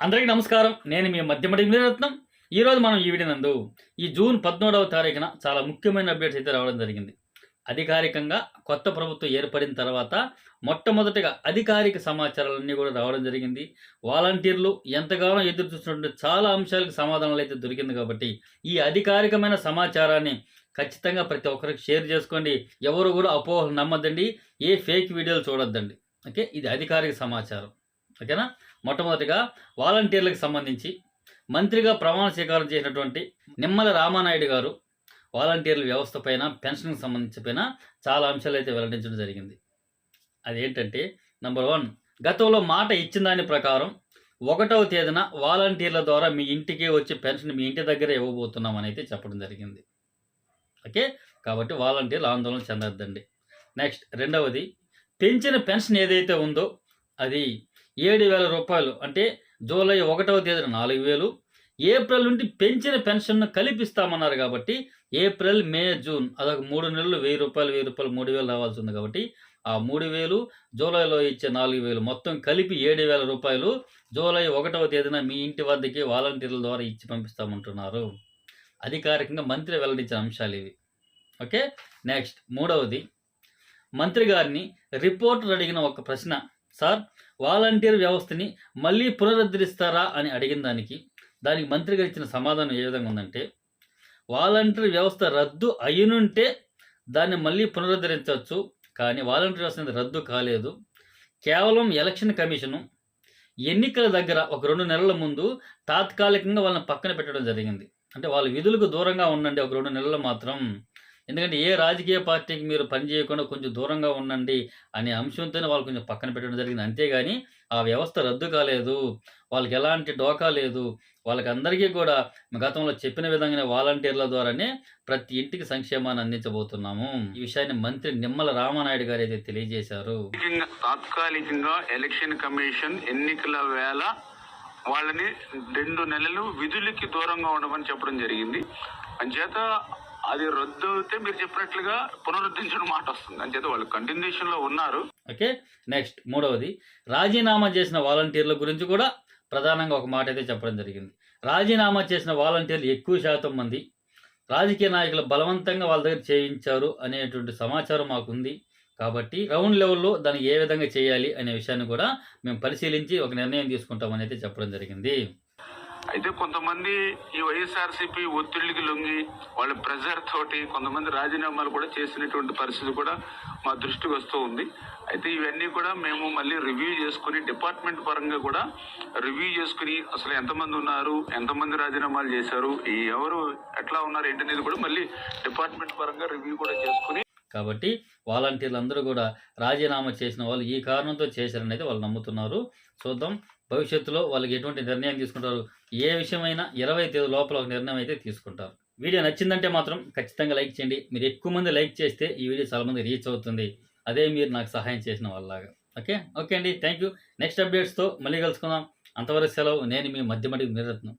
అందరికీ నమస్కారం. నేను మీ మధ్యమటి వినరత్నం ఈరోజు మనం ఈ వీడియో నందు ఈ జూన్ పద్మూడవ తారీఖున చాలా ముఖ్యమైన అప్డేట్స్ అయితే రావడం జరిగింది. అధికారికంగా కొత్త ప్రభుత్వం ఏర్పడిన తర్వాత మొట్టమొదటిగా అధికారిక సమాచారాలన్నీ కూడా రావడం జరిగింది. వాలంటీర్లు ఎంతగానో ఎదురు చూస్తున్నటువంటి చాలా అంశాలకు సమాధానాలు అయితే దొరికింది కాబట్టి ఈ అధికారికమైన సమాచారాన్ని ఖచ్చితంగా ప్రతి ఒక్కరికి షేర్ చేసుకోండి. ఎవరు కూడా అపోహలు నమ్మద్దండి. ఏ ఫేక్ వీడియోలు చూడొద్దండి. ఓకే? ఇది అధికారిక సమాచారం. ఓకేనా? మొట్టమొదటిగా వాలంటీర్లకు సంబంధించి మంత్రిగా ప్రమాణ స్వీకారం చేసినటువంటి నిమ్మల రామానాయుడు గారు వాలంటీర్ల వ్యవస్థ పైన పెన్షన్కి సంబంధించి పైన చాలా అంశాలు అయితే వెల్లడించడం జరిగింది. అదేంటంటే నంబర్ వన్ గతంలో మాట ఇచ్చిన దాని ప్రకారం ఒకటవ తేదీన వాలంటీర్ల ద్వారా మీ ఇంటికి వచ్చి పెన్షన్ మీ ఇంటి దగ్గర ఇవ్వబోతున్నామని అయితే చెప్పడం జరిగింది. ఓకే? కాబట్టి వాలంటీర్లు ఆందోళన చెందొద్దండి. నెక్స్ట్ రెండవది పెంచిన పెన్షన్ ఏదైతే ఉందో అది ఏడు వేల రూపాయలు. అంటే జూలై ఒకటవ తేదీన నాలుగు వేలు. ఏప్రిల్ నుండి పెంచిన పెన్షన్ను కలిపిస్తామన్నారు కాబట్టి ఏప్రిల్ మే జూన్ అదొక మూడు నెలలు వెయ్యి రూపాయలు వెయ్యి రూపాయలు మూడు వేలు రావాల్సి ఉంది కాబట్టి ఆ మూడు వేలు జూలైలో ఇచ్చే నాలుగు వేలు మొత్తం కలిపి ఏడు వేల రూపాయలు జూలై ఒకటవ తేదీన మీ ఇంటి వద్దకి వాలంటీర్ల ద్వారా ఇచ్చి పంపిస్తామంటున్నారు. అధికారికంగా మంత్రి వెల్లడించిన అంశాలు ఇవి. ఓకే? నెక్స్ట్ మూడవది. మంత్రి గారిని రిపోర్టర్ అడిగిన ఒక ప్రశ్న. సార్ వాలంటీర్ వ్యవస్థని మళ్ళీ పునరుద్ధరిస్తారా అని అడిగిన దానికి దానికి మంత్రి గారు ఇచ్చిన సమాధానం ఏ విధంగా ఉందంటే వాలంటీర్ వ్యవస్థ రద్దు అయినుంటే దాన్ని మళ్ళీ పునరుద్ధరించవచ్చు కానీ వాలంటీర్ వ్యవస్థ అనేది రద్దు కాలేదు. కేవలం ఎలక్షన్ కమిషను ఎన్నికల దగ్గర ఒక రెండు నెలల ముందు తాత్కాలికంగా వాళ్ళని పక్కన పెట్టడం జరిగింది. అంటే వాళ్ళ విధులకు దూరంగా ఉండండి ఒక రెండు నెలలు మాత్రం. ఎందుకంటే ఏ రాజకీయ పార్టీకి మీరు పని చేయకుండా కొంచెం దూరంగా ఉండండి అనే అంశంతోనే వాళ్ళు కొంచెం పక్కన పెట్టడం జరిగింది. అంతేగాని ఆ వ్యవస్థ రద్దు కాలేదు. వాళ్ళకి ఎలాంటి డోకా లేదు. వాళ్ళకి అందరికీ కూడా గతంలో చెప్పిన విధంగానే వాలంటీర్ల ద్వారానే ప్రతి ఇంటికి సంక్షేమాన్ని అందించబోతున్నాము. ఈ విషయాన్ని మంత్రి నిమ్మల రామానాయుడు గారు అయితే తెలియజేశారు. తాత్కాలికంగా తాత్కాలికంగా ఎలక్షన్ కమిషన్ ఎన్నికల వేళ వాళ్ళని రెండు నెలలు విధులకి దూరంగా ఉండమని చెప్పడం జరిగింది. అంచేత అది రద్దు అయితే మీరు చెప్పినట్లుగా పునరుద్ధరించడం మాట వస్తుంది. అంచేత వాళ్ళు కంటిన్యూషన్లో ఉన్నారు. ఓకే నెక్స్ట్ మూడవది. రాజీనామా చేసిన వాలంటీర్ల గురించి కూడా ప్రధానంగా ఒక మాట అయితే చెప్పడం జరిగింది. రాజీనామా చేసిన వాలంటీర్లు ఎక్కువ శాతం మంది రాజకీయ నాయకులు బలవంతంగా వాళ్ళ దగ్గర చేయించారు అనేటువంటి సమాచారం మాకుంది. కాబట్టి గ్రౌండ్ లెవెల్లో దాన్ని ఏ విధంగా చేయాలి అనే విషయాన్ని కూడా మేము పరిశీలించి ఒక నిర్ణయం తీసుకుంటామని అయితే చెప్పడం జరిగింది. అయితే కొంతమంది ఈ వైఎస్ఆర్సీపీ ఒత్తిడికి లొంగి వాళ్ళ ప్రెజర్ తోటి కొంతమంది రాజీనామాలు కూడా చేసినటువంటి పరిస్థితి కూడా మా దృష్టికి వస్తూ ఉంది. అయితే ఇవన్నీ కూడా మేము మళ్ళీ రివ్యూ చేసుకుని డిపార్ట్మెంట్ పరంగా కూడా రివ్యూ చేసుకుని అసలు ఎంతమంది ఉన్నారు ఎంతమంది రాజీనామాలు చేశారు ఎవరు ఎట్లా ఉన్నారు ఏంటనేది కూడా మళ్ళీ డిపార్ట్మెంట్ పరంగా రివ్యూ కూడా చేసుకుని కాబట్టి వాలంటీర్లు అందరూ కూడా రాజీనామా చేసిన వాళ్ళు ఈ కారణంతో చేశారని అయితే వాళ్ళు నమ్ముతున్నారు. చూద్దాం. భవిష్యత్తులో వాళ్ళకి ఎటువంటి నిర్ణయం తీసుకుంటారు? ఏ విషయమైనా ఇరవై తేదీ లోపల ఒక నిర్ణయం అయితే తీసుకుంటారు. వీడియో నచ్చిందంటే మాత్రం ఖచ్చితంగా లైక్ చేయండి. మీరు ఎక్కువ మంది లైక్ చేస్తే ఈ వీడియో చాలా మంది రీచ్ అవుతుంది. అదే మీరు నాకు సహాయం చేసిన వాళ్ళలాగా. ఓకే? ఓకే అండి. థ్యాంక్ యూ నెక్స్ట్ అప్డేట్స్తో మళ్ళీ కలుసుకుందాం. అంతవరకు సెలవు. నేను మీ మధ్యమటి నిరత్నం.